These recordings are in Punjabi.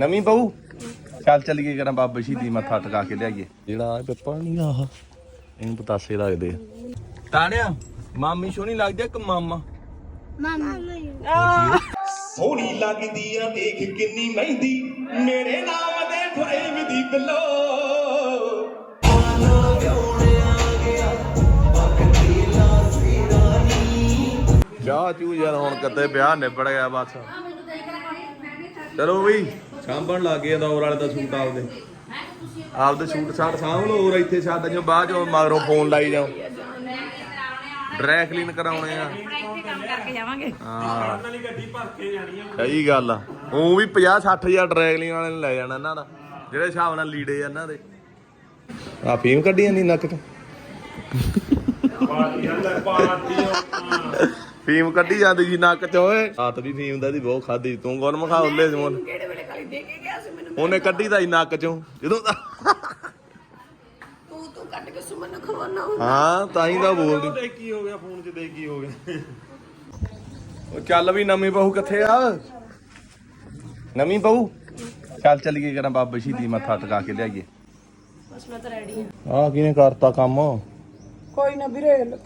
ਨਵੀਂ ਬਹੂ? ਚੱਲ ਚੱਲੀਏ ਕਰਾਂ ਬਾਬਾ ਸ਼ਹੀਦੀ ਮੱਥਾ ਟਿਕਾ ਕੇ ਲਿਆਈਏ। ਜਿਹੜਾ ਇਹ ਪੇਪਰ ਨਹੀਂ ਆਹ ਇਹਨੂੰ ਪਤਾਸੇ ਲੱਗਦੇ ਆ। ਤਾਣਿਆ ਮਾਮੀ ਸੋਹਣੀ ਲੱਗਦੀ ਆ ਕਿ ਮਾਮਾ? ਸੋਹਣੀ ਲੱਗਦੀ ਆ ਦੇਖ ਕਿੰਨੀ ਮਹਿੰਦੀ। ਮੇਰੇ ਨਾਮ ਦੇ ਫਰੇਮ ਦੀ ਬਿੱਲੋ। ਚਾਹ ਚੂ ਯਾਰ ਹੁਣ ਕਦੇ ਵਿਆਹ ਨਿਬੜ ਗਿਆ ਬਸ। ਚਲੋ ਵੀ। ਸਾਂਭਣ ਲੱਗ ਗਏ ਦੌਰ ਵਾਲੇ ਦਾ ਸੂਟ ਆਪਦੇ। ਆਪਦੇ ਸੂਟ ਸਾਟ ਸਾਂਭ ਲਓ, ਹੋਰ ਇੱਥੇ ਛੱਡ ਜੋ ਬਾਅਦ ਚੋਂ ਮਗਰੋਂ ਫੋਨ ਲਾਈ ਜਾਓ। ਡਰਾਈ ਕਲੀਨ ਕਰਾਉਣੇ ਆ। ਕੰਮ ਕਰਕੇ ਜਾਵਾਂਗੇ ਹਾਂ। ਸਹੀ ਗੱਲ ਆ। ਉਹ ਵੀ 50 60000 ਡਰਾਈ ਕਲੀਨ ਵਾਲੇ ਨੇ ਲੈ ਜਾਣਾ ਇਹਨਾਂ ਦਾ, ਜਿਹੜੇ ਹਿਸਾਬ ਨਾਲ ਲੀੜੇ ਆ ਇਹਨਾਂ ਦੇ। ਆ ਫੀਮ ਕੱਢੀ ਜਾਂਦੀ ਨੱਕ ਚ। ਫੀਮ ਕੱਢੀ ਜਾਂਦੀ ਜੀ ਨੱਕ ਚ ਓਏ। ਰਾਤ ਵੀ ਫੀਮ ਦਾ ਦੀ ਬਹੁਤ ਖਾਦੀ ਤੂੰ ਕੌਣ ਮਖਾ ਉੱਲੇ ਜਮਨ ਕਿਹੜੇ ਵੇਲੇ ਕਾਲੀ ਦੇ ਕੇ ਗਿਆ ਸੀ ਮੈਨੂੰ? ਉਹਨੇ ਕੱਢੀ ਤਾਂ ਹੀ ਨੱਕ ਚੋਂ। ਜਦੋਂ ਦਾ- ਤੂੰ ਤੂੰ ਕੱਢ ਕੇ ਸੁਮਨ ਨੂੰ ਖਵਾਉਣਾ ਹੁੰਦਾ। ਹਾਂ ਤਾਂ ਹੀ ਤਾਂ ਬੋਲਦੀ। ਦੇ ਕੀ ਹੋ ਗਿਆ ਫੋਨ 'ਚ ਦੇ ਕੀ ਹੋ ਗਿਆ। ਉਹ ਚੱਲ ਵੀ ਨਵੀਂ ਬਹੂ ਕਿੱਥੇ ਆ? ਨਵੀਂ ਬਹੂ? ਚੱਲ ਚੱਲੀਏ ਕਰਾਂ ਬਾਬਾ ਸ਼ਹੀਦੀ ਮੱਥਾ ਟਿਕਾ ਕੇ ਲਿਆਈਏ। ਬਸ ਮੈਂ ਤਾਂ ਰੈਡੀ ਹਾਂ। ਆ ਕਿਹਨੇ ਕਰਤਾ ਕੰਮ? ਕੋਈ ਨਾ ਵੀਰੇ ਕਰਦਾ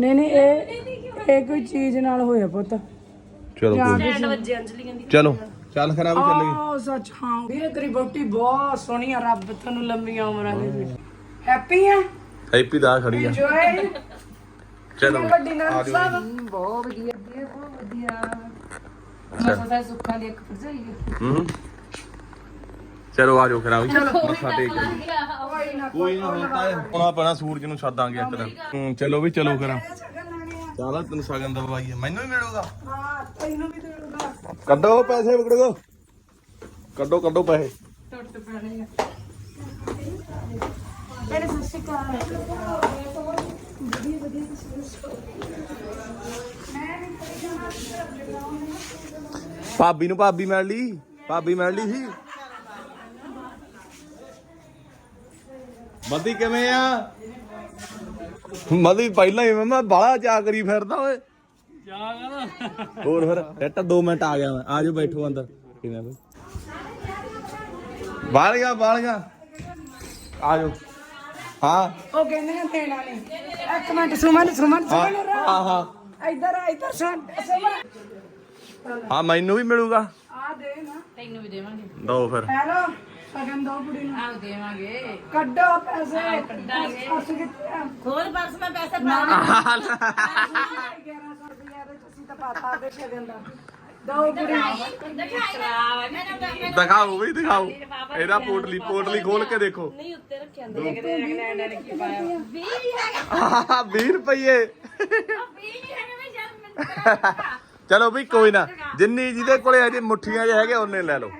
ਨਹੀਂ ਨਹੀਂ ਇਹ ਇਹ ਕੋਈ ਚੀਜ਼ ਨਾਲ ਹੋਇਆ ਪੁੱਤ। ਚਲੋ ਕੋਈ ਨੀ। ਸਟੈਂਡ ਵੱਜੇ ਅੰਜਲੀ ਕਹਿੰਦੀ ਚਲੋ। ਚੱਲ ਖਰਾਬ ਚੱਲੀਏ ਆਹ ਸੱਚ ਹਾਂ ਵੀਰੇ ਤੇਰੀ ਬੋਟੀ ਬਹੁਤ ਸੋਹਣੀ ਆ ਰੱਬ ਤੈਨੂੰ ਲੰਮੀਆਂ ਉਮਰਾਂ ਦੇ ਹੈਪੀ ਆ? ਹੈਪੀ ਦਾ ਖੜੀ ਆ। ਜੋਏ ਚਲੋ। ਵੱਡੀ ਨਾਲ ਸਾਹਿਬ ਬਹੁਤ ਵਧੀਆ ਬਹੁਤ ਵਧੀਆ। ਸੁੱਖਾਂ ਦੀ ਇੱਕ ਭਰਜਾਈ ਹੈ ਹੂੰ। ਚਲੋ ਆਜੋ ਖਰਾਬ ਮੱਥਾ ਟੇਕ ਕੇ ਕੋਈ ਨਾ ਹੁੰਦਾ ਹੈ ਹੁਣ ਆਪਣਾ ਸੂਰਜ ਨੂੰ ਛੱਦਾਂਗੇ ਇੱਕ ਦਿਨ ਹੂੰ ਚਲੋ ਵੀ ਚਲੋ ਕਰਾਂ ਚੱਲ ਤੈਨੂੰ ਸਗਨ ਦਵਾਈ ਹੈ ਮੈਨੂੰ ਹੀ ਮਿਲੂਗਾ। ਹਾਂ ਤੈਨੂੰ ਵੀ ਦੇਊਗਾ ਕੱਢੋ ਪੈਸੇ ਵਿਕੜੋ ਕੱਢੋ ਕੱਢੋ ਪੈਸੇ। ਟੁੱਟ ਪੈਣੇ ਆ ਮੇਰੇ ਸਤਿ ਸ਼੍ਰੀ ਅਕਾਲ ਭਾਬੀ ਨੂੰ ਭਾਬੀ ਮਿਲ ਲਈ। ਭਾਬੀ ਮਿਲ ਲਈ ਸੀ। ਮਦੀ ਕਿਵੇਂ ਆ? ਮਦੀ ਪਹਿਲਾਂ ਹੀ ਮੈਂ ਬਾਲਾ ਚਾ ਕਰੀ ਫਿਰਦਾ ਓਏ। ਹੋਰ ਫਿਰ ਟੱਟਾ 2 ਮਿੰਟ ਆ ਗਿਆ ਮੈਂ। ਆ ਜਾਓ ਬੈਠੋ ਅੰਦਰ। ਕਿਵੇਂ ਬਈ? ਬਾਹਰ ਗਿਆ ਆ ਜਾਓ। ਹਾਂ। ਉਹ ਕਹਿੰਦੇ ਨੇ ਦੇਣਾ ਨਹੀਂ ਇੱਕ ਮਿੰਟ ਸੁਮਨ ਸੁਮਨ ਸੁਮਨ ਹਾਂ ਹਾਂ। ਇੱਧਰ ਆ ਇੱਧਰ ਸੁਣ ਸੁਮਨ। ਹਾਂ ਮੈਨੂੰ ਵੀ ਮਿਲੂਗਾ। ਆ ਦੇ ਨਾ। ਤੈਨੂੰ ਵੀ ਦੇਵਾਂਗੇ। ਦੋ ਫਿਰ। ਹੈਲੋ। ਸਗਨ ਦੋ ਕੁੜੀ ਨੂੰ ਆਹ ਦੇਵਾਂਗੇ। ਕੱਢੋ ਪੈਸੇ। ਕੱਢਾਂਗੇ। ਪਰਸ ਕਿੱਥੇ ਆ? ਖੋਲ ਪਰਸ ਮੈਂ ਪੈਸੇ ਪਾ 1100 ਰੁਪਏ ਦੇ ਤੁਸੀਂ ਤਾਂ ਪਾਤਾ ਦੇ ਸਗਨ ਦਾ ਦੋ ਕੁੜੀ ਨੂੰ। ਦਿਖਾਵਾ ਮੈਨੂੰ ਤਾਂ ਮੈਨੂੰ ਦਿਖਾਓ। ਵੀ ਦਿਖਾਓ ਇਹਦਾ ਪੋਟਲੀ ਪੋਟਲੀ ਖੋਲ ਕੇ ਦੇਖੋ। ਨਹੀਂ ਉੱਤੇ ਰੱਖਿਆ 20 ਹੈਗਾ। ਆਹ 20 ਰੁਪਏ 20 ਨਹੀਂ ਹੈਗਾ ਮੈਂ ਜਦ ਮੈਨੂੰ ਚਲੋ ਵੀ ਕੋਈ ਨਾ ਜਿੰਨੀ ਜਿਹਦੇ ਕੋਲੇ ਅਜੇ ਮੁੱਠੀਆਂ 'ਚ ਹੈਗੇ ਉਹਨੇ ਲੈ ਲਓ।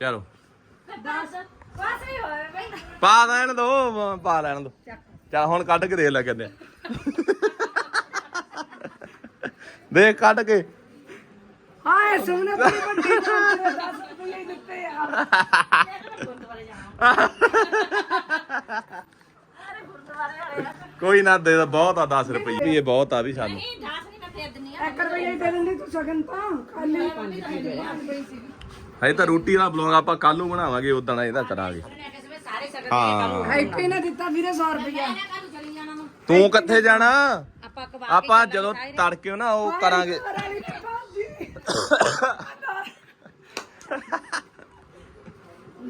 ਚਲੋ। ਬਸ ਬਈ। ਪਾ ਲੈਣ ਦੋ ਪਾ ਲੈਣ ਦੋ। ਚਲ ਹੁਣ ਕੱਢ ਕੇ ਦੇਖ ਲੈ ਕਿੰਨੇ। ਦੇਖ ਕੱਢ ਕੇ। ਹਾਏ ਸੁਮਨ ਤੇਰੀ ਵੱਡੀ ਤੋਂ 10 ਰੁਪਏ ਹੀ ਦਿੱਤੇ ਆ। ਗੁਰਦੁਆਰੇ ਜਾਣਾ ਅਰੇ ਗੁਰਦੁਆਰੇ ਵਾਲੇ ਆ। ਕੋਈ ਨਾ ਦੇ ਦਾ ਬਹੁਤ ਆ 10 ਰੁਪਏ ਵੀ ਇਹ ਬਹੁਤ ਆ ਵੀ ਸਾਨੂੰ। ਨਹੀਂ 10 ਨਹੀਂ ਮੈਂ ਫੇਰ ਦਿੰਨੀ ਆ। 1 ਰੁਪਏ ਹੀ ਦੇ ਦਿੰਦੀ ਤੂੰ ਸਗਨ ਤਾਂ। ਖਾਲੀ। ਹਜੇ ਤਾਂ ਰੋਟੀ ਦਾ ਬਲੌਗ ਆਪਾਂ ਕੱਲ ਨੂੰ ਬਣਾਵਾਂਗੇ ਉਦੋਂ ਇਹਦਾ ਕਰਾਂਗੇ। ਉਹਨੇ ਕਿਸੇ ਵੇ ਸਾਰੇ ਸਗਨ ਹਾਂ। ਹੈਪੀ ਨੇ ਦਿੱਤਾ ਵੀਰੇ 100 ਰੁਪਏ ਕੱਲ ਚਲੀ ਜਾਣਾ ਨੂੰ ਤੂੰ ਕਿੱਥੇ ਜਾਣਾ? ਆਪਾਂ ਕਬਾ ਆਪਾਂ ਜਦੋਂ ਤੜਕੇ ਨਾ ਉਹ ਕਰਾਂਗੇ।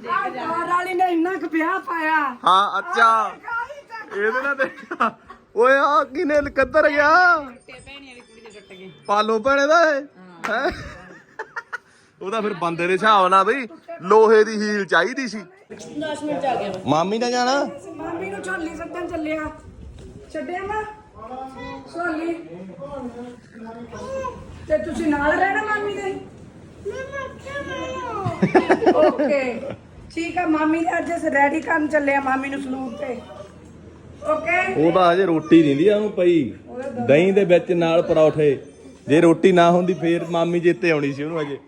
ਕਾਰ ਵਾਲੀ ਨੇ ਇੰਨਾ ਕੁ ਵਿਆਹ ਪਾਇਆ। ਹਾਂ ਅੱਛਾ। ਇਹਦੇ ਨਾਲ ਦੇਖਿਆ ਓਏ ਆ ਕਿਨੇ ਕਿੱਧਰ ਗਿਆ? ਭੈਣੀ ਵਾਲੀ ਕੁੜੀ ਦੇ ਟੁੱਟ ਗਏ। ਪਾਲੋ ਭੈਣੇ ਦਾ ਹੈ? ਹੈਂ? ਉਹਦਾ ਫਿਰ ਬੰਦੇ ਦੇ ਹਿਸਾਬ ਨਾਲ ਬਈ ਲੋਹੇ ਦੀ ਹੀਲ ਚਾਹੀਦੀ ਸੀ। 10 ਮਿੰਟ ਆ ਗਿਆ ਮਾਮੀ ਨੇ ਜਾਣਾ? ਮਾਮੀ ਨੂੰ ਝੋਲੀ ਸੱਟਣ ਚੱਲਿਆ। ਛੱਡਿਆ ਨਾ ਝੋਲੀ। ਤੇ ਤੁਸੀਂ ਨਾਲ ਰਹਿਣਾ ਮਾਮੀ ਦੇ? ਓਕੇ। ਠੀਕ ਆ ਮਾਮੀ ਨੇ ਅੱਜ ਰੈਡੀ ਕਰਨ ਚੱਲਿਆ ਮਾਮੀ ਨੂੰ ਸਲੂਟ ਤੇ। ਓਕੇ? ਉਹ ਤਾਂ ਅਜੇ ਰੋਟੀ ਦਿੰਦੀ ਆ ਉਹਨੂੰ ਪਈ। ਦਹੀਂ ਦੇ ਵਿੱਚ ਨਾਲ ਪਰੌਠੇ। ਜੇ ਰੋਟੀ ਨਾ ਹੁੰਦੀ ਫੇਰ ਮਾਮੀ ਜਿੱਤੇ ਆਉਣੀ ਸੀ ਉਹਨੂੰ ਅਜੇ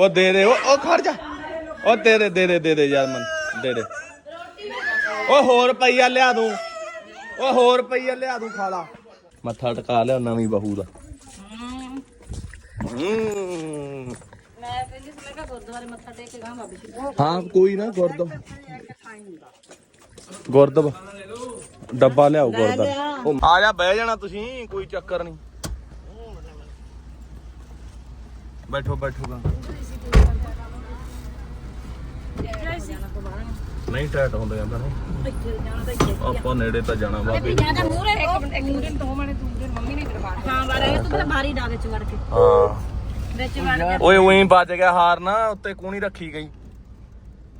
ਉਹ ਦੇ ਦੇ ਉਹ ਉਹ ਖੜ ਜਾ। ਉਹ ਦੇ ਦੇ ਦੇ ਦੇ ਦੇ ਦੇ ਯਾਰ ਮਨ ਦੇ ਦੇ। ਉਹ ਹੋਰ ਪਈਆ ਲਿਆ ਦੂੰ ਉਹ ਹੋਰ ਪਈਆ ਲਿਆ ਦੂੰ ਖਾ ਲਾ ਮੱਥਾ ਟਕਾ ਲਿਆ ਨਵੀਂ ਬਹੂ ਦਾ। ਹੂੰ। ਮੈਂ ਕਹਿੰਦੀ ਸੀ ਮੈਂ ਕਿਹਾ ਗੁਰਦੁਆਰੇ ਮੱਥਾ ਟੇਕ ਕੇ ਗਾ ਬਾਬੇ ਜੀ ਹਾਂ ਕੋਈ ਨਾ ਗੁਰਦਬ ਗੁਰਦਬ ਡੱਬਾ ਲਿਆਓ ਗੁਰਦਬ ਉਹ ਆ ਜਾ ਬਹਿ ਜਾਣਾ ਤੁਸੀਂ ਕੋਈ ਚੱਕਰ ਨਹੀਂ। ਬੈਠੋ ਬੈਠੋ। ਗਾ ਨਹੀਂ ਟੈਟ ਹੁੰਦਾ ਜਾਂਦਾ ਨਹੀਂ। ਆਪਾਂ ਨੇੜੇ ਤਾਂ ਜਾਣਾ ਬਾਬੇ ਜਾਂ ਤਾਂ ਮੂਹਰੇ ਇੱਕ ਮਿੰਟ ਇੱਕ ਮਿੰਟ। ਦੋ ਮਿੰਟ ਤੂੰ ਫਿਰ ਮੰਮੀ ਨੇ ਕਰਵਾ ਹਾਂ ਬਾਰੇ ਤੂੰ ਤਾਂ ਬਾਰੀ ਦਾ ਵਿੱਚ ਵੜ ਕੇ। ਹਾਂ। ਵਿੱਚ ਵੜ ਕੇ ਓਏ ਉਹੀ ਵੱਜ ਗਿਆ ਹਾਰ ਨਾ ਉੱਤੇ ਕੂਣੀ ਰੱਖੀ ਗਈ।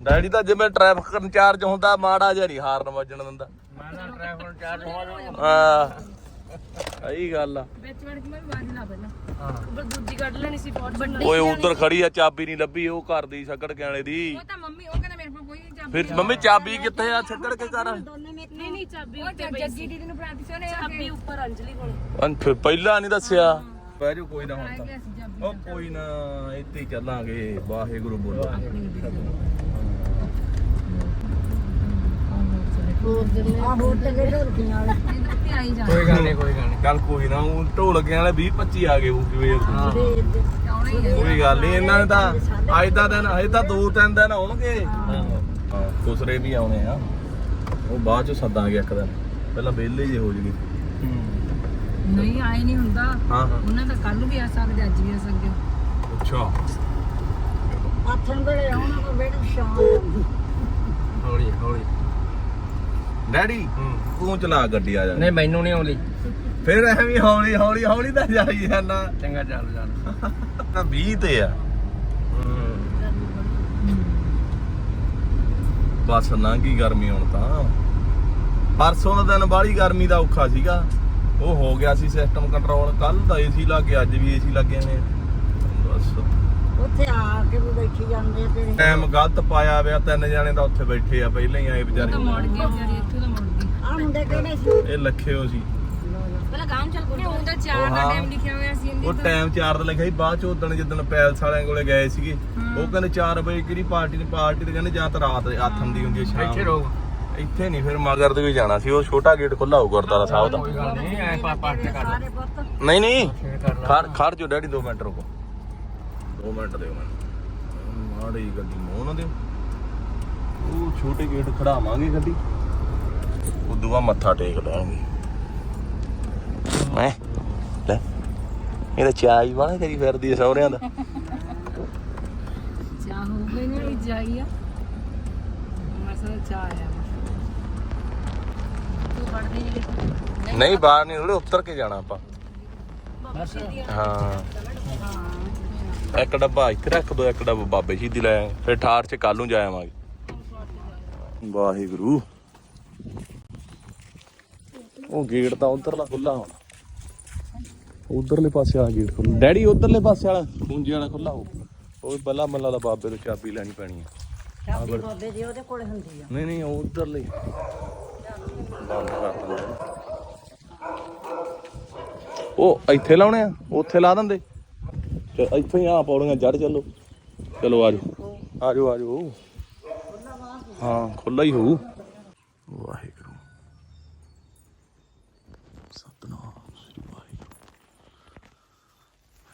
ਡੈਡੀ ਤਾਂ ਜਿਵੇਂ ਟ੍ਰੈਫਿਕ ਇੰਚਾਰਜ ਹੁੰਦਾ ਮਾੜਾ ਜਿਹਾ ਨਹੀਂ ਹਾਰਨ ਵੱਜਣ ਦਿੰਦਾ। ਮੈਂ ਤਾਂ ਟ੍ਰੈਫਿਕ ਇੰਚਾਰਜ ਹਾਂ। ਸਹੀ ਗੱਲ ਆ। ਵਿੱਚ ਵੜ ਕੇ ਮੈਂ ਬਾਰੀ ਲਾ ਪਹਿਲਾਂ ਉੱਪਰ ਦੂਜੀ ਕੱਢ ਲੈਣੀ ਸੀ ਬਹੁਤ ਵੱਡੀ ਓਏ ਉਧਰ ਖੜੀ ਆ ਚਾਬੀ ਨਹੀਂ ਲੱਭੀ ਉਹ ਘਰ ਦੀ ਸੱਕੜ ਕੇ ਵਾਲੇ ਦੀ। ਉਹ ਤਾਂ ਮੰਮੀ ਉਹ ਕਹਿੰਦਾ ਮੇਰੇ ਕੋਲ ਕੋਈ ਨਹੀਂ ਚਾਬੀ ਫਿਰ ਮੰਮੀ ਚਾਬੀ ਕਿੱਥੇ ਆ? ਛੱਕੜ ਕੇ ਕਰ ਨਹੀਂ ਨਹੀਂ ਚਾਬੀ ਉੱਤੇ ਪਈ ਜੱਗੀ ਦੀਦੀ ਨੂੰ ਫੜਾਤੀ ਸੀ ਉਹਨੇ ਚਾਬੀ ਉੱਪਰ ਅੰਜਲੀ ਕੋਲ। ਅਨ ਫਿਰ ਪਹਿਲਾਂ ਨਹੀਂ ਦੱਸਿਆ। ਪੈ ਜਾਓ ਕੋਈ ਨਾ ਹੁਣ ਤਾਂ। ਉਹ ਕੋਈ ਨਾ ਇੱਥੇ ਹੀ ਚੱਲਾਂਗੇ। ਵਾਹਿਗੁਰੂ ਬੋਲੋ। ਕੋਈ ਗੱਲ ਨਹੀਂ ਕੋਈ ਗੱਲ ਨਹੀਂ ਚੱਲ ਕੋਈ ਨਾ ਉਹ ਢੋਲਕਿਆਂ ਵਾਲੇ 20 25 ਆ ਗਏ ਉਹ ਤੋਂ ਕੋਈ ਗੱਲ ਨਹੀਂ ਇਹਨਾਂ ਨੇ ਤਾਂ ਅੱਜ ਦਾ ਦਿਨ ਅਜੇ ਤਾਂ ਦੋ ਤਿੰਨ ਦਿਨ ਆਉਣਗੇ। ਹਾਂ ਕੁਸਰੇ ਵੀ ਆਉਣੇ ਆ। ਉਹ ਬਾਅਦ ਚ ਸੱਦਾਂਗੇ ਇੱਕ ਦਿਨ। ਪਹਿਲਾਂ ਵਿਹਲੇ ਜੇ ਹੋ ਜਗੀ ਨਹੀਂ ਆਏ ਨਹੀਂ ਹੁੰਦਾ। ਹਾਂ ਹਾਂ। ਉਹਨਾਂ ਦਾ ਕੱਲ ਵੀ ਆ ਸਕਦੇ ਅੱਜ ਵੀ ਆ ਸਕਦੇ। ਅੱਛਾ। ਹੌਲੀ ਹੌਲੀ। ਡੈਡੀ ਤੂੰ ਚਲਾ ਗੱਡੀ ਆ ਜਾ। ਨਹੀਂ ਮੈਨੂੰ ਨਹੀਂ ਆਉਂਦੀ। ਫਿਰ ਐਵੇਂ ਹੌਲੀ ਹੌਲੀ ਹੌਲੀ ਤਾਂ ਜਾਈ ਜਾਂਦਾ। ਚੰਗਾ ਚੱਲ ਚੱਲ। ਤਾਂ 20 ਤੇ ਆ। ਬਸ ਲੰਘੀ ਗਰਮੀ ਹੁਣ ਤਾਂ। ਪਰਸੋਂ ਦਾ ਦਿਨ ਬਾਹਲੀ ਗਰਮੀ ਦਾ ਔਖਾ ਸੀਗਾ। ਉਹ ਹੋ ਗਿਆ ਸੀ ਸਿਸਟਮ ਕੰਟਰੋਲ ਕੱਲ ਦਾ ਏਸੀ ਲੱਗੇ ਅੱਜ ਵੀ ਏਸੀ ਲੱਗੇ ਨੇ। ਬਸ। ਉੱਥੇ ਆ ਕੇ ਵੀ ਬੈਠੀ ਜਾਂਦੇ ਆ ਤੇਰੇ ਟਾਈਮ ਗਲਤ ਪਾਇਆ ਹੋਇਆ ਤਿੰਨ ਜਣੇ ਤਾਂ ਉੱਥੇ ਬੈਠੇ ਆ ਪਹਿਲਾਂ ਹੀ ਆਏ ਮੁੜ ਵਿਚਾਰੇ। ਗਏ ਵਿਚਾਰੇ ਇੱਥੋਂ ਤਾਂ ਮੁੜ ਗਏ। ਆ ਮੁੰਡੇ ਕਿਹੜੇ ਸੀ? ਇਹ ਲੱਖਿਓ ਸੀ। ਪਹਿਲਾਂ ਗਾਮ ਚੱਲ ਉਹ ਉਹਦਾ ਚਾਰ ਦਾ। ਟਾਈਮ ਲਿਖਿਆ ਹੋਇਆ ਸੀ ਇਹਦੇ ਉਹ ਟਾਈਮ 4 ਦਾ ਲਿਖਿਆ ਸੀ ਬਾਅਦ ਚ ਉਦੋਂ ਜਿੱਦਣ ਪੈਲਸ ਵਾਲਿਆਂ ਕੋਲੇ ਗਏ ਸੀਗੇ ਉਹ ਕਹਿੰਦੇ 4 ਵਜੇ ਕਿਹੜੀ ਪਾਰਟੀ ਨੇ ਪਾਰਟੀ ਤੇ ਕਹਿੰਦੇ ਜਾਂ ਤਾਂ ਰਾਤ ਆਥਨ ਦੀ ਹੁੰਦੀ ਹੈ ਸ਼ਾਮ ਇੱਥੇ ਨੂੰ। ਰੋਕ ਇੱਥੇ ਨਹੀਂ ਫਿਰ ਮਗਰ ਤੇ ਵੀ ਜਾਣਾ ਸੀ ਉਹ ਛੋਟਾ ਗੇਟ ਖੁੱਲਾ ਹੋਊ ਗੁਰਦਾਰਾ ਸਾਹਿਬ ਕੋਈ ਦਾ ਗੱਲ ਨਹੀਂ ਐ ਪਾ ਪਾ ਕੇ ਕਰ ਸਾਰੇ ਪੁੱਤ। ਨਹੀਂ ਨਹੀਂ। ਫੇਰ ਕਰ ਲਾ। ਖੜ ਖੜ ਜੋ ਡੈਡੀ 2 ਮਿੰਟ ਰੁਕੋ। 2 ਮਿੰਟ ਦਿਓ ਮੈਨੂੰ। ਮਾੜੀ ਗੱਡੀ ਮੋਹ ਨਾ ਦਿਓ। ਉਹ ਛੋਟੇ ਗੇਟ ਖੜਾਵਾਂਗੇ ਗੱਡੀ। ਉਦੋਂ ਬਾਅਦ ਮੱਥਾ ਟੇਕ ਲਾਂਗੇ। ਮੈਂ ਲੈ ਇਹ ਤਾਂ ਚਾਹ ਹੀ ਵਾਲਾ ਕਰੀ ਫਿਰਦੀ ਐ ਸਹੁਰਿਆਂ ਦਾ। ਚਾਹ ਹੋ ਗਈ ਨਹੀਂ ਜਾਈ ਆ। ਮਸਾ ਚਾਹ ਆਇਆ ਤੂੰ ਵੜਦੀ ਨਹੀਂ ਨਹੀਂ ਬਾਹਰ ਨਹੀਂ ਉਹਦੇ ਉੱਤਰ ਕੇ ਜਾਣਾ ਆਪਾਂ। ਹਾਂ। ਇੱਕ ਡੱਬਾ ਇੱਥੇ ਰੱਖ ਦੋ ਇੱਕ ਡੱਬਾ ਬਾਬੇ ਸ਼ਹੀਦੀ ਲੈ ਆਏ। ਫਿਰ ਠਾਰ ਚ ਕੱਲ ਨੂੰ ਜਾ ਆਵਾਂਗੇ। ਵਾਹਿਗੁਰੂ। ਉਹ ਗੇਟ ਤਾਂ ਉਧਰਲਾ ਖੁੱਲਾ ਹੋਣਾ। ਉਧਰਲੇ ਪਾਸੇ ਆ ਗੇਟ ਖੁੱਲਾ ਡੈਡੀ ਉਧਰਲੇ ਪਾਸੇ ਵਾਲਾ ਪੂੰਜੀ ਵਾਲਾ ਖੁੱਲਾ ਹੋ ਉਹ ਪਹਿਲਾਂ ਮੱਲਾ ਦਾ ਬਾਬੇ ਤੋਂ ਚਾਬੀ ਲੈਣੀ ਪੈਣੀ ਆ। ਚਾਬੀ ਬਾਬੇ ਦੀ ਉਹਦੇ ਕੋਲ ਹੁੰਦੀ ਆ। ਨਹੀਂ ਨਹੀਂ ਉਹ ਉਧਰਲੇ। ਉਹ ਇੱਥੇ ਲਾਉਣੇ ਆ ਉੱਥੇ ਲਾ ਦਿੰਦੇ। ਚਲ ਇੱਥੇ ਹੀ ਆ ਪੌੜੀਆਂ ਜੜ ਚੱਲੋ। ਚਲੋ ਆਜੋ ਆਜੋ ਆਜੋ ਹਾਂ ਖੁੱਲਾ ਹੀ ਹੋਊ। ਵਾਹਿਗੁਰੂ। ਸਤਨਾਮ ਸ੍ਰੀ ਵਾਹਿਗੁਰੂ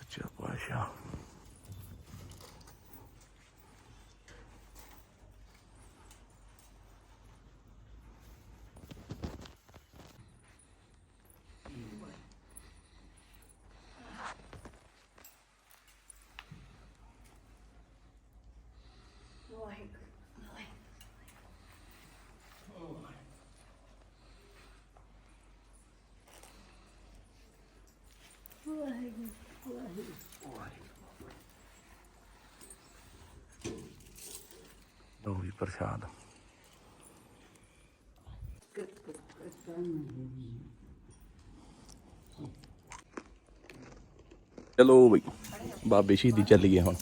ਅੱਛਾ ਪਾਸ਼ਾ ਲਓ ਵੀ ਪ੍ਰਸ਼ਾਦ। ਚਲੋ ਬਈ ਬਾਬੇ ਸ਼ਹੀਦੀ ਚੱਲ ਹੁਣ।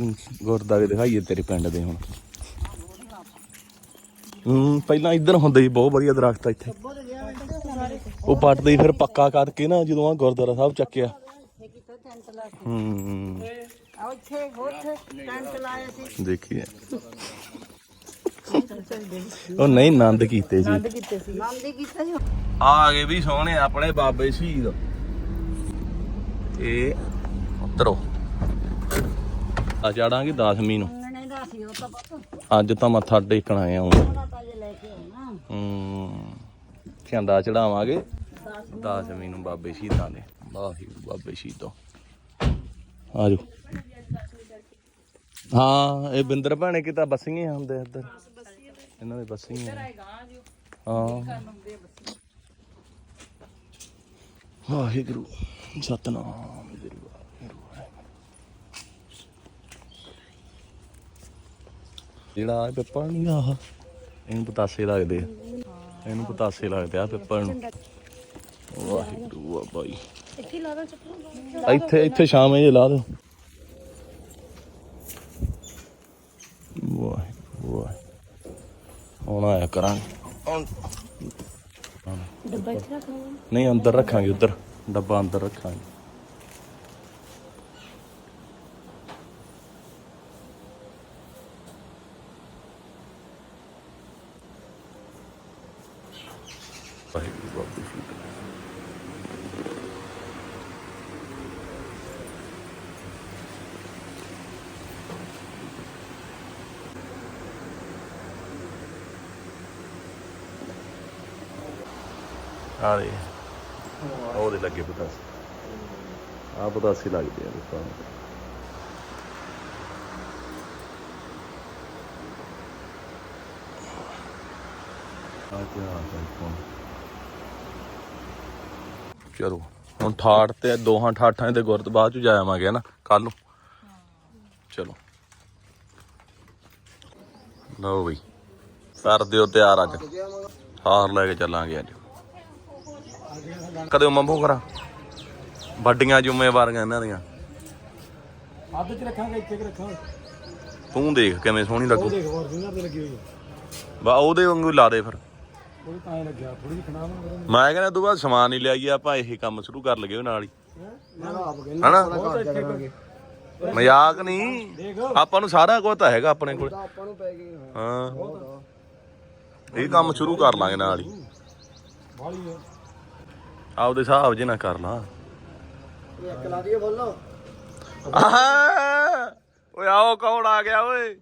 ਹਮ, ਗੁਰਦੁਆਰੇ ਦਿਖਾਈਏ ਤੇਰੇ ਪਿੰਡ ਦੇ ਹੁਣ। ਹੂੰ ਪਹਿਲਾਂ ਇੱਧਰ ਹੁੰਦੇ ਸੀ ਬਹੁਤ ਵਧੀਆ ਦਰਖਤ ਆ ਇੱਥੇ। ਉਹ ਪੱਟਦੇ ਸੀ ਫਿਰ ਪੱਕਾ ਕਰਕੇ ਨਾ ਜਦੋਂ ਆ ਗੁਰਦੁਆਰਾ ਸਾਹਿਬ ਚੱਕਿਆ। ਹੂੰ। ਇੱਥੇ ਉੱਥੇ ਟੈਂਟ ਲਾਏ ਸੀ। ਦੇਖੀਏ। ਉਹ ਨਹੀਂ ਆਨੰਦ ਕੀਤੇ ਜੀ ਕੀਤੇ ਸੀ। ਨਾਮ ਦੀ ਕੀਤਾ ਸੀ। ਆ ਗਏ ਵੀ ਸੋਹਣੇ ਆਪਣੇ ਬਾਬੇ ਸ਼ਹੀਦ। ਇਹ ਉਤਰੋ ਆ ਚੜਾਂਗੇ 10ਵੀਂ ਨੂੰ। ਤਾਂ ਅੱਜ ਤਾਂ ਮੱਥਾ ਟੇਕਣ ਆਏ ਤਾਂ ਆਉਣਾ। ਹੂੰ ਚੰਦਾ ਚੜਾਵਾਂਗੇ। 10ਵੀਂ ਨੂੰ ਬਾਬੇ ਸ਼ਹੀਦਾਂ ਦੇ। ਵਾਹਿਗੁਰੂ ਬਾਬੇ ਸ਼ਹੀਦੋ। ਆਜੋ ਹਾਂ ਇਹ ਬਿੰਦਰ ਭਾਣੇ ਕਿ ਤਾਂ ਬੱਸੀਆਂ ਹੁੰਦੇ ਇੱਧਰ। ਇਹਨਾਂ ਦੇ ਬੱਸੀਆਂ। ਹਾਂ। ਵਾਹਿਗੁਰੂ ਸਤਨਾਮ ਜਿਹੜਾ ਇਹ ਪੇਪਰ ਨਹੀਂ ਆ ਆਹ, ਇਹਨੂੰ ਪਤਾਸੇ ਲੱਗਦੇ ਆ। ਇਹਨੂੰ ਪਤਾਸੇ ਲੱਗਦੇ ਆ ਪੇਪਰ ਨੂੰ। ਵਾਹਿਗੁਰੂ ਆ ਬਾਈ। ਇੱਥੇ ਇੱਥੇ ਸ਼ਾਮੇ ਜੇ ਲਾ ਦਿਓ। ਵਾਹਿਗੁਰੂ ਵਾਹਿਗੁਰੂ ਹੁਣ ਆਇਆ ਕਰਾਂਗੇ ਡੱਬਾ ਇੱਥੇ ਨਹੀਂ ਅੰਦਰ ਰੱਖਾਂਗੇ ਉੱਧਰ ਡੱਬਾ ਅੰਦਰ ਰੱਖਾਂਗੇ ਵਾਹਿਗੁਰੂ ਬਾਬੂ ਜੀ ਉਹਦੇ ਲੱਗੇ ਪਤਾਸ। ਆ ਪਤਾਸੀ ਲੱਗਦੇ ਆ ਲੋਕਾਂ ਨੂੰ। ਆ ਕੀ ਹਾਲ ਹੈ ਚਲੋ ਹੁਣ ਠਾਠ ਤੇ ਦੋਹਾਂ ਠਾਠਾਂ ਦੇ ਗੁਰਦ ਬਾਅਦ ਚ ਜਾ ਆਵਾਂਗੇ ਨਾ ਕੱਲ ਨੂੰ। ਚਲੋ। ਲਓ ਬਈ ਕਰ ਦਿਓ ਤਿਆਰ ਅੱਜ। ਹਾਰ ਲੈ ਕੇ ਚੱਲਾਂਗੇ ਅੱਜ। ਕਦੇ ਮੰਮੂ ਕਰਾਂ। ਵੱਡੀਆਂ ਜ਼ਿੰਮੇਵਾਰੀਆਂ ਇਹਨਾਂ ਦੀਆਂ। ਅੱਧ ਚ ਰੱਖਾਂਗੇ ਇੱਥੇ ਕਿ ਰੱਖਾਂਗੇ। ਤੂੰ ਦੇਖ ਕਿਵੇਂ ਸੋਹਣੀ ਲੱਗੂ। ਦੇਖ ਫੋਰਚੂਨਰ ਤੇ ਲੱਗੀ ਹੋਈ ਹੈ ਬਾ ਉਹਦੇ ਵਾਂਗੂ ਲਾ ਦੇ ਫਿਰ। ਉਹ ਤਾਂ ਐ ਲੱਗਿਆ ਥੋੜੀ ਜਿਹੀ ਖਣਾਵਾਂਗੇ ਮੈਂ ਕਹਿੰਦਾ ਤੂੰ ਬਾਅਦ ਸਮਾਨ ਹੀ ਲਿਆਈਏ ਆਪਾਂ ਇਹ ਕੰਮ ਸ਼ੁਰੂ ਕਰ ਲਗੇ ਨਾਲ ਹੀ। ਮੈਂ ਆਪ ਕਹਿੰਦਾ ਹਨਾ? ਬਹੁਤ ਇੱਥੇ ਕਰਾਂਗੇ ਮਜ਼ਾਕ ਨਹੀਂ। ਆਪਾਂ ਨੂੰ ਸਾਰਾ ਕੁਝ ਤਾਂ ਹੈਗਾ ਆਪਣੇ ਕੋਲ। ਆਪਾਂ ਨੂੰ ਪੈ ਗਈ ਹਾਂ। ਇਹ ਕੰਮ ਸ਼ੁਰੂ ਕਰ ਲਾਂਗੇ ਨਾਲ ਹੀ। ਬਾਲੀ ਹੈ ਆਪਦੇ ਹਿਸਾਬ ਜੇ ਨਾ ਕਰ ਲਾ ਇੱਕ ਲਾ ਦਈਏ ਬੋਲੋ ਆਹ! ਓਏ ਆਓ ਕੌਣ ਆ ਗਿਆ ਓਏ?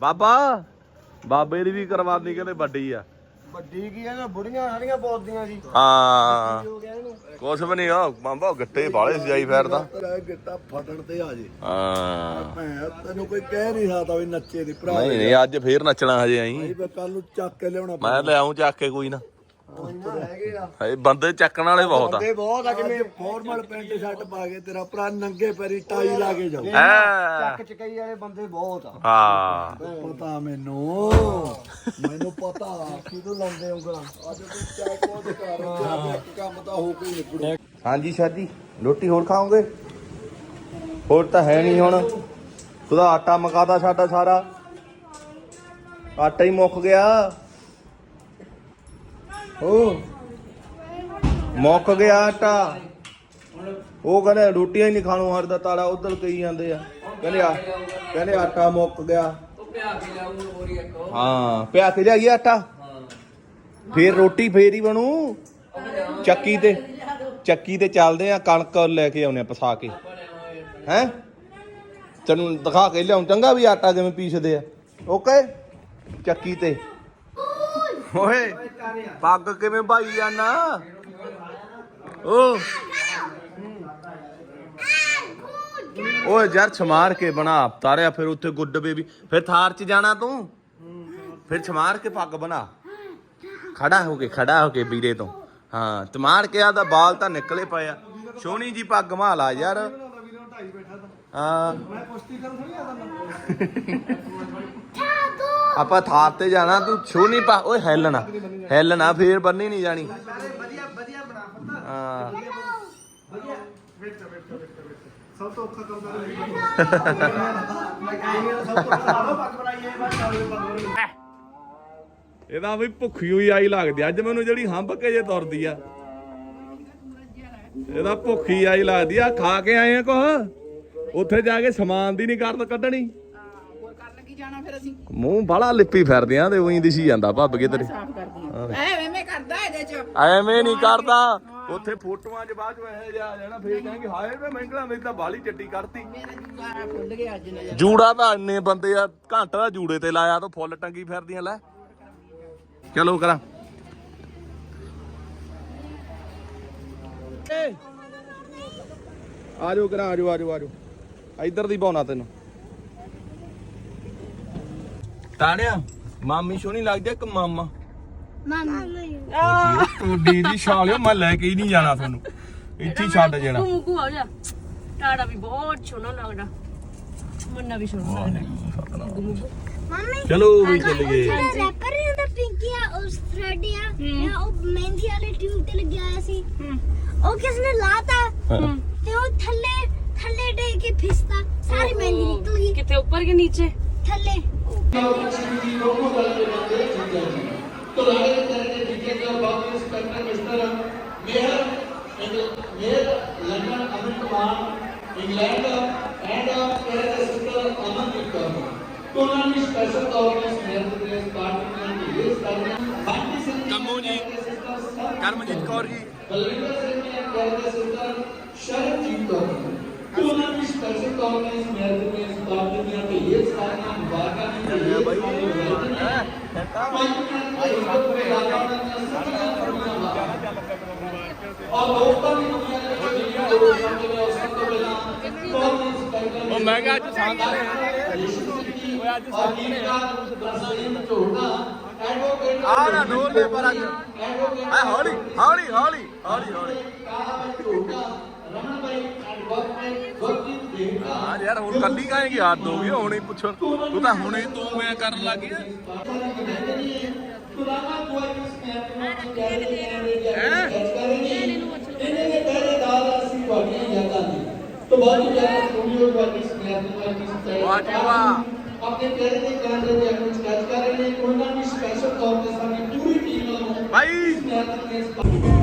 ਬਾਬਾ ਬਾਬੇ ਦੀ ਵੀ ਕਰਵਾਨੀ ਕਹਿੰਦੇ ਵੱਡੀ ਆ। ਵੱਡੀ ਕੀ ਹੈ ਨਾ ਬੁੜੀਆਂ ਸਾਰੀਆਂ ਬੋਲਦੀਆਂ ਜੀ। ਹਾਂ। ਹੋ ਗਿਆ ਇਹਨੂੰ। ਕੁਛ ਵੀ ਨਹੀਂ ਆ ਬਾਬਾ ਗੱਟੇ ਬਾਲੇ ਸਜਾਈ ਫੇਰਦਾ ਗਿੱਟਾ ਫਟਣ ਤੇ ਆ ਜੇ। ਹਾਂ। ਭੈਣ ਤੈਨੂੰ ਕੋਈ ਕਹਿ ਨਹੀਂ ਸਕਦਾ ਵੀ ਨੱਚੇ ਦੀ ਭਰਾ ਨਹੀਂ ਨਹੀਂ ਅੱਜ ਫੇਰ ਨੱਚਣਾ ਹਜੇ ਆਈ ਕੱਲ ਨੂੰ ਚੱਕ ਕੇ ਲਿਆਉਣਾ ਮੈਂ ਲੈ ਆਉਂ ਚੱਕ ਕੇ ਕੋਈ ਨਾ। ਹਏ ਬੰਦੇ ਚੱਕਣ ਵਾਲੇ ਬਹੁਤ ਆ। ਤੇ ਬਹੁਤ ਆ ਜਿਵੇਂ ਫਾਰਮਲ ਪੈਂਟ ਸ਼ਰਟ ਪਾ ਕੇ ਤੇਰਾ ਭਰਾ ਨੰਗੇ ਪੈਰੀ ਟਾਈ ਲਾ ਕੇ ਜਾਊ। ਐ। ਚਕਈ ਵਾਲੇ ਬੰਦੇ ਬਹੁਤ ਆ। ਹਾਂ। ਪਤਾ ਮੈਨੂੰ। ਮੈਨੂੰ ਪਤਾ ਕਿਦੋਂ ਲਾਉਂਦੇ ਉਂਗਲਾਂ ਅੱਜ ਤੂੰ ਚੈੱਕ ਉਹ ਕਰ ਇੱਕ ਕੰਮ ਤਾਂ ਹੋ ਕੇ ਹੀ ਨਿਕਲੂ ਹਾਂਜੀ ਸ਼ਾਦੀ ਰੋਟੀ ਹੋਰ ਖਾਓਗੇ? ਹੋਰ ਤਾਂ ਹੈ ਨਹੀਂ ਹੁਣ। ਉਹਦਾ ਆਟਾ ਮਕਾਦਾ ਸਾਡਾ ਸਾਰਾ। ਆਟਾ ਹੀ ਮੁੱਕ ਗਿਆ। ਓ। ਮੁੱਕ ਗਿਆ ਆਟਾ। ਉਹ ਕਹਿੰਦੇ ਰੋਟੀਆਂ ਹੀ ਨਹੀਂ ਖਾਣੋ ਹਰਦਾ ਤਾੜਾ ਉਧਰ ਕਹੀ ਜਾਂਦੇ ਆ। ਕਹਿੰਦੇ ਆ ਕਹਿੰਦੇ ਆਟਾ ਮੁੱਕ ਗਿਆ। ਹਾਂ ਪਿਆ ਕੇ ਲਿਆਈਏ ਆਟਾ। ਫੇਰ ਰੋਟੀ ਫੇਰ ਹੀ ਬਣੂ। ਚੱਕੀ ਤੇ ਚੱਕੀ ਤੇ ਚੱਲਦੇ ਆ ਕਣਕ ਲੈ ਕੇ ਆਉਨੇ ਆ ਪਸਾ ਕੇ। ਹੈ? ਤੈਨੂੰ ਦਿਖਾ ਕੇ ਲਿਆਉਂ ਚੰਗਾ ਵੀ ਆਟਾ ਕਿਵੇਂ ਪੀਸਦੇ ਆ। ਓਕੇ? ਚੱਕੀ ਤੇ। ਓਏ ਪੱਗ ਕਿਵੇਂ ਭਾਈ ਜਾਨਾ ਓ। ਓਏ ਯਾਰ ਛਮਾਰ ਕੇ ਬਣਾ ਤਾਰਿਆ ਫਿਰ ਉੱਥੇ ਗੁੱਡ ਬੇਬੀ। ਫਿਰ ਥਾਰ ਚ ਜਾਣਾ ਤੂੰ? ਫਿਰ ਛਮਾਰ ਕੇ ਪੱਗ ਬਣਾ। ਖੜਾ ਹੋ ਕੇ ਖੜਾ ਹੋ ਕੇ ਵੀਰੇ ਤੋਂ। ਹਾਂ ਤਮਾਰ ਕੇ ਆਦਾ ਬਾਲ ਤਾਂ ਨਿਕਲੇ ਪਏ ਆ। ਸੋਹਣੀ ਜੀ ਪੱਗ ਮਾਲਾ ਯਾਰ। ਹਾਂ। ਮੈਂ ਕੁਸ਼ਤੀ ਕਰਨ ਥੋੜੀ ਆਦਾ ਆਪਾਂ ਥਾਰ ਤੇ ਜਾਣਾ, ਤੂੰ ਸੋਹਣੀ ਪਾ, ਓਏ ਹੈਲਣਾ ਹੈਲਣਾ, ਫੇਰ ਬੰਨੀ ਨਹੀਂ ਜਾਣੀ। ਵਧੀਆ ਵਧੀਆ ਬਣਾ ਹਾਂ। ਸਭ ਤੋਂ ਔਖਾ ਕੰਮ ਕਰ ਮੈਂ ਕਹਿੰਦਾ ਸਭ ਤੋਂ ਔਖਾ ਪੱਗ ਬਣਾਈਏ ਬਸ ਪੱਗ ਇਹਦਾ ਵੀ ਭੁੱਖੀ ਹੋਈ ਆਈ ਲੱਗਦੀ ਅੱਜ ਮੈਨੂੰ ਜਿਹੜੀ ਹੰਬ ਕੇ ਜੇ ਤੁਰਦੀ ਆ। ਇਹਦਾ ਭੁੱਖੀ ਆਈ ਲੱਗਦੀ ਆ। ਖਾ ਕੇ ਆਏ ਆ ਕੁਛ? ਉੱਥੇ ਜਾ ਕੇ ਸਮਾਨ ਦੀ ਨਹੀਂ ਕਰਦ ਕੱਢਣੀ। ਜਾਣਾ ਫਿਰ ਅਸੀਂ? ਮੂੰਹ ਬਾਲਾ ਲਿੱਪੀ ਫਿਰਦੇ ਆ ਤੇ ਉਹੀ ਦਿਸੀ ਜਾਂਦਾ ਭੱਬ ਕੇ ਤੇਰੇ। ਸਾਫ਼ ਕਰਦੀ ਐ ਐਵੇਂ ਕਰਦਾ ਇਹਦੇ ਚ। ਐਵੇਂ ਨਹੀਂ ਕਰਦਾ। ਉੱਥੇ ਫੋਟੋਆਂ 'ਚ ਬਾਅਦ ਚ ਇਹ ਜਿਹਾ ਆ ਜਾਣਾ ਫੇਰ ਕਹਿੰਗੇ ਹਾਏ ਵੇ ਮੈਂਗਲਾ ਮੇਰੀ ਤਾਂ ਬਾਲੀ ਚੱਟੀ ਗਿਆ ਅੱਜ ਨਜ਼ਰ। ਜੂੜਾ ਤਾਂ ਇੰਨੇ ਬੰਦੇ ਆ ਘੰਟਾ ਦਾ ਜੂੜੇ ਤੇ ਲਾਇਆ ਤਾਂ ਫੁੱਲ ਟੰਗੀ ਫਿਰਦੀਆਂ ਲੈ। ਚਲੋ ਕਰਾਂ। ਆਜੋ ਕਰਾਂ ਆਜੋ ਆਜੋ ਆਜੋ ਇੱਧਰ ਦੀ ਪਾਉਣਾ ਤੈਨੂੰ। ਤਾਣਿਆ ਮਾਮੀ ਸੋਹਣੀ ਲੱਗਦੀ ਆ ਕਿ ਮਾਮਾ? ਮਾਮੀ। ਤੁਹਾਡੀ ਦੀ ਛਾਲਿਓ ਮੈਂ ਲੈ ਕੇ ਹੀ ਨਹੀਂ ਜਾਣਾ ਤੁਹਾਨੂੰ। ਇੱਥੇ ਹੀ ਛੱਡ ਜਾਣਾ। ਮੁਕੂ ਆ ਜਾ। ਟਾੜਾ ਵੀ ਬਹੁਤ ਸੋਹਣਾ ਲੱਗਦਾ। ਮੁੰਨਾ ਵੀ ਸੋਹਣਾ ਲੱਗਦਾ। ਮੰਮੀ ਚਲੋ ਵੀ ਚੱਲ ਗਏ ਜਿਹੜਾ ਰੈਪਰ ਨਹੀਂ ਹੁੰਦਾ ਪਿੰਕੀ ਆ ਉਸ ਥ੍ਰੈਡ ਆ ਜਾਂ ਉਹ ਮਹਿੰਦੀ ਵਾਲੇ ਟਿਊਬ ਤੇ ਲੱਗਿਆ ਹੋਇਆ ਸੀ। ਉਹ ਕਿਸ ਨੇ ਲਾਤਾ। ਤੇ ਉਹ ਥੱਲੇ ਥੱਲੇ ਡੇ ਕੇ ਫਿਸਤਾ। ਸਾਰੀ ਮਹਿੰਦੀ ਨਿਕਲ ਗਈ। ਕਿਤੇ ਉੱਪਰ ਕਿ ਨੀਚੇ? ਥੱਲੇ। England and Canada sister Amandeep Kaur ਤੋਂ ਉਹਨਾਂ ਨੇ ਸਪੈਸ਼ਲ ਤੌਰ ਤੇ ਸਮੇਤ ਦੇ ਪਾਰਟੀਆਂ ਦੀ ਲਿਸਟ ਕਰਨਾ ਬਾਕੀ ਸਿੰਘ ਕੰਮੋ ਜੀ ਕਰਮਜੀਤ ਕੌਰ ਜੀ। ਬਲਵਿੰਦਰ ਸਿੰਘ ਨੇ ਕੈਨੇਡਾ ਸਿਸਟਰ ਸ਼ਰਨਜੀਤ ਕੌਰ ਉਹਨਾਂ ਨੇ ਸਪੈਸ਼ਲ ਤੌਰ ਤੇ ਸਮੇਤ ਕੌਮੀ ਸਪੈਕਟਰ ਉਹ ਮੈਂ ਕਿਹਾ ਅੱਜ ਸੰਤ ਨੇ ਓਏ ਅੱਜ ਸਾਹਮਣੇ ਆ ਨਾ ਡੋਲ ਲੈ ਪਰ ਅੱਜ। ਆ ਹੌਲੀ ਹੌਲੀ ਹੌਲੀ ਹੌਲੀ ਹੌਲੀ। ਹਾਂ ਯਾਰ, ਹੁਣ ਕੱਲੀ ਕਾਏਗੀ ਹੱਥ ਹੋ ਗਈ? ਹੁਣੇ ਪੁੱਛਣ ਤੂੰ ਤਾਂ ਹੁਣੇ ਤੂੰ ਮੈਂ ਕਰਨ ਲੱਗ ਗਿਆ ਆਪਣੇ ਚਿਹਰੇ ਦੇ ਕਾਰਨ ਦੇ ਆਪਣੇ ਸਕੈਚ ਕਰ ਰਹੇ ਨੇ ਉਹਨਾਂ ਦੀ ਸਪੈਸ਼ਲ ਤੌਰ ਤੇ ਸਾਡੀ ਪੂਰੀ ਟੀਮ ਨੂੰ ਭਾਈ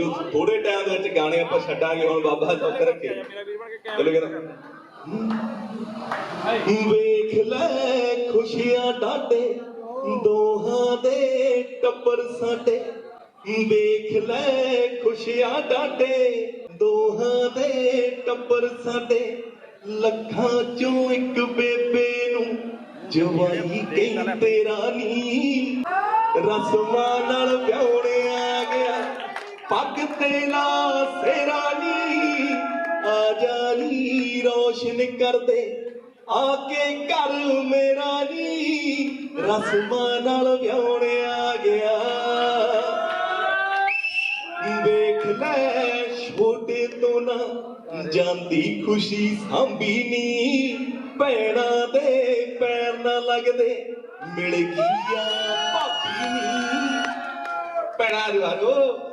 ਸਰਪ੍ਰਾਈਜ਼ ਉਹ ਥੋੜੇ ਟਾਈਮ ਦੇ ਵਿੱਚ ਗਾਣੇ ਆਪਾਂ ਛੱਡਾਂਗੇ, ਹੁਣ ਬਾਬਾ ਚੁੱਕ ਰੱਖੇ। ਚਲੋ ਕਿਹੜਾ ਵੇਖ ਲੈ ਖੁਸ਼ੀਆਂ ਡਾਡੇ ਦੋਹਾਂ ਦੇ ਟੱਬਰ ਸਾਡੇ ਵੇਖ ਲੈ ਖੁਸ਼ੀਆਂ ਡਾਡੇ ਦੋਹਾਂ ਦੇ ਟੱਬਰ ਸਾਡੇ ਲੱਖਾਂ ਚੋਂ ਇੱਕ ਬੇਬੇ ਨੂੰ ਜਵਾਈ ਕਹਿੰਦੇ ਰਾਣੀ ਰਸਮਾਂ ਨਾਲ ਵਿਆਹੁਣੇ ਪੱਗ ਤੇ ਲਾ ਸੇਰਾਨੀ ਆ ਜਾਨੀ ਰੋਸ਼ਨ ਕਰਦੇ ਆ ਕੇ ਘਰ ਮੇਰਾ ਨੀ ਰਸਮਾਂ ਨਾਲ ਵਿਆਹੁਣੇ ਆ ਗਿਆ ਵੇਖ ਲੈ ਛੋਟੇ ਤੋਂ ਨਾ ਜਾਂਦੀ ਖੁਸ਼ੀ ਸਾਂਭੀ ਨੀ ਭੈਣਾਂ ਦੇ ਪੈਰ ਨਾ ਲੱਗਦੇ ਮਿਲ ਗਈਆ ਭਾਬੀ ਨੀ ਭੈਣਾਂ ਜਵਾਨੋ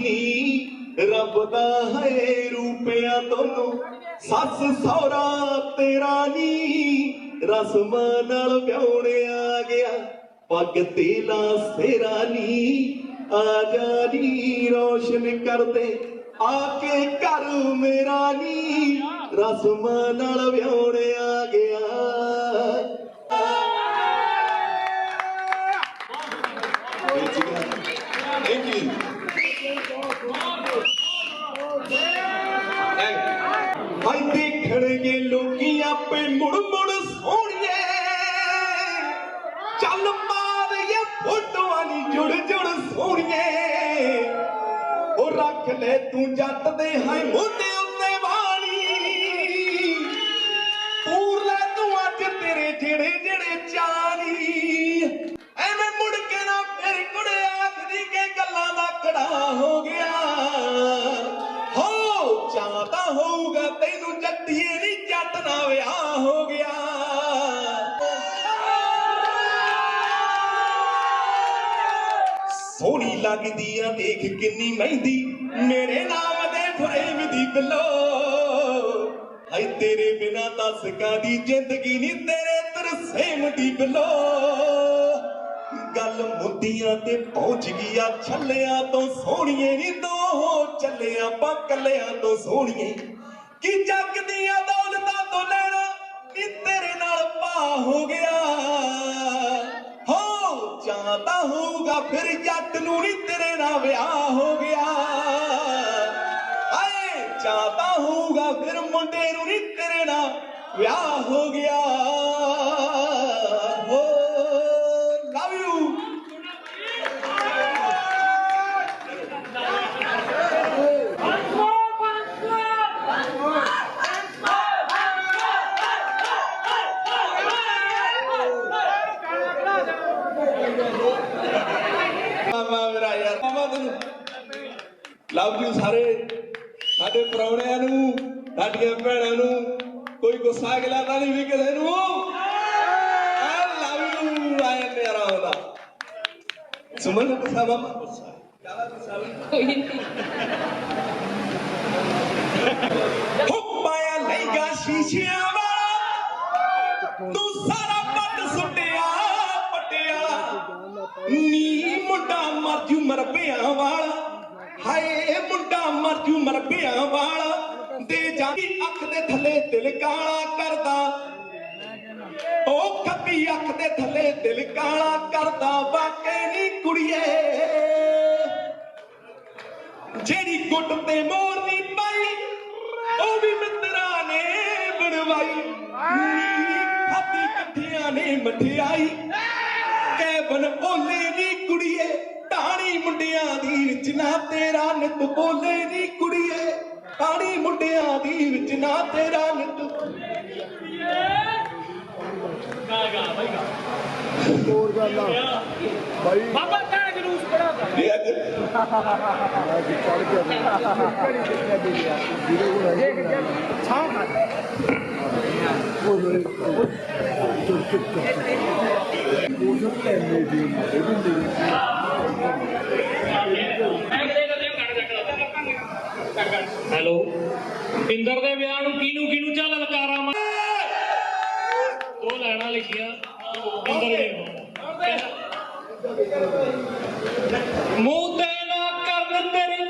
ਨੀ ਰੱਬ ਦਾ ਹੈ ਰੂਪਿਆ ਦੋਨੋਂ ਸੱਸ ਸਹੁਰਾ ਤੇਰਾ ਨੀ, ਰਸਮਾਂ ਨਾਲ ਵਿਆਹੁਣੇ ਆ ਗਿਆ। ਪੱਗ ਤੇ ਲਾ ਸੇਰਾ ਨੀ ਆ ਜਾ ਨੀ ਰੋਸ਼ਨ ਕਰਦੇ। ਆ ਕੇ ਘਰ ਮੇਰਾ ਨੀ, ਰਸਮਾਂ ਨਾਲ ਵਿਆਹੁਣੇ ਆ ਗਿਆ। ਦੇਖਣਗੇ ਲੋਕੀ ਆਪੇ ਮੁੜ ਮੁੜ ਸੋਹਣੀਏ। ਚੱਲ ਮਾਰੀਏ ਫੋਟੋਆਂ ਦੀ ਜੁੜ ਜੁੜ ਸੋਹਣੀਏ। ਉਹ ਰੱਖ ਲੈ ਤੂੰ ਜੱਟ ਦੇ ਹੈ ਮੋਢੇ ਦੇਖ ਕਿੰਨੀ ਮਹਿੰਦੀ ਮੇਰੇ ਨਾਮ ਦੇ ਫਰੇਮ ਦੀ ਬਿੱਲੋ। ਹਾਏ ਤੇਰੇ ਬਿਨਾ ਦੱਸ ਕਾਦੀ ਜ਼ਿੰਦਗੀ ਨਹੀਂ ਤੇਰੇ ਤਰਸੇਮ ਦੀ ਬਿੱਲੋ। ਗੱਲ ਮੁੱਦੀਆਂ ਤੇ ਪਹੁੰਚ ਗਿਆ, ਛੱਲਿਆਂ ਤੋਂ ਸੋਹਣੀਏ ਨਹੀਂ ਦੋ ਚੱਲਿਆ ਆਪਾਂ ਕੱਲਿਆਂ ਤੋਂ ਸੋਹਣੀਏ। ਕੀ ਜੱਗ ਦੀਆਂ ਦੌਲਤਾਂ ਤੋਂ ਲੈਣਾ ਨੀ, ਤੇਰੇ ਨਾਲ ਪਾ ਹੋ ਗਿਆ। ਹੋ ਹੋਊਗਾ ਫਿਰ ਜੱਟ ਨੂੰ ਨੀ ਤੇਰੇ ਨਾਲ ਵਿਆਹ ਹੋ ਗਿਆ। ਆਏ ਚਾਹਤਾ ਹੋਊਗਾ ਫਿਰ ਮੁੰਡੇ ਨੂੰ ਨੀ ਤੇਰੇ ਨਾਲ ਵਿਆਹ ਹੋ ਗਿਆ। ਸਾਡੀਆਂ ਭੈਣਾਂ ਨੂੰ ਕੋਈ ਗੁੱਸਾ ਗਿਲਾ ਤਾਂ ਨਹੀਂ ਵੀ ਕਿਸੇ ਨੂੰ? ਆਈ ਲਵ ਯੂ ਆਇਆ ਮੇਰਾ ਉਹਦਾ। ਸੁਮਨ ਨੂੰ ਗੁੱਸਾ ਮਾਮਾ? ਗੁੱਸਾ ਕਾਹਦਾ ਗੁੱਸਾ ਵੀ ਹੋ, ਪਾਇਆ ਲਹਿੰਗਾ ਸ਼ੀਸ਼ਿਆਂ ਵਾਲਾ। ਤੂੰ ਸਾਰਾ ਪੱਟ ਸੁੱਟਿਆ, ਪਟਿਆ। ਨੀ ਮੁੰਡਾ ਮਰ ਜੂ ਮਰਬਿਆਂ ਵਾਲਾ। ਹਾਏ, ਮੁੰਡਾ ਮਰ ਜੂ ਮਰਬਿਆਂ ਵਾਲਾ। ਦੇ ਜਾਂਦੀ ਅੱਖ ਦੇ ਥੱਲੇ ਦਿਲ ਕਾਲਾ ਕਰਦਾ। ਉਹ ਖੱਬੀ ਅੱਖ ਦੇ ਥੱਲੇ ਦਿਲ ਕਾਲਾ ਕਰਦਾ। ਵਾਕਈ ਨੀ ਕੁੜੀਏ। ਜਿਹੜੀ ਗੁੱਟ ਤੇ ਮੋਰ ਨਹੀਂ ਪਾਈ, ਉਹ ਵੀ ਮਿੱਤਰਾਂ ਨੇ ਬਣਵਾਈ। ਨੀ ਖਾਦੀ ਇਕੱਠਿਆਂ ਨੇ ਮਠਿਆਈ। ਕੈਬਨ ਓਲੇ ਨੀ ਕੁੜੀਏ, ਢਾਣੀ ਮੁੰਡਿਆਂ ਦੀ ਵਿੱਚ ਤੇਰਾ ਨਿਤ ਬੋਲੇ ਨੀ ਕੁੜੀਏ। ਕਾਣੀ ਮੁੰਡਿਆਂ ਦੀ ਵਿੱਚ ਨਾ ਤੇਰਾ ਨਿੱਤ। ਗਾ ਗਾ ਬਾਈ। ਗਾ ਇਹ ਅੱਜ ਚੜ ਗਿਆ ਹੈਲੋ। ਪਿੰਦਰ ਦੇ ਵਿਆਹ ਨੂੰ ਕਿਨੂੰ ਕਿਨੂੰ ਚੱਲ ਲਲਕਾਰਾ ਮਾਰ ਦੋ ਲੈਣਾ ਲਿਖਿਆ। ਇੰਦਰ ਦੇ ਮੂੰਹ ਤੇ ਨਾ ਕਰਨ ਤੇਰੀ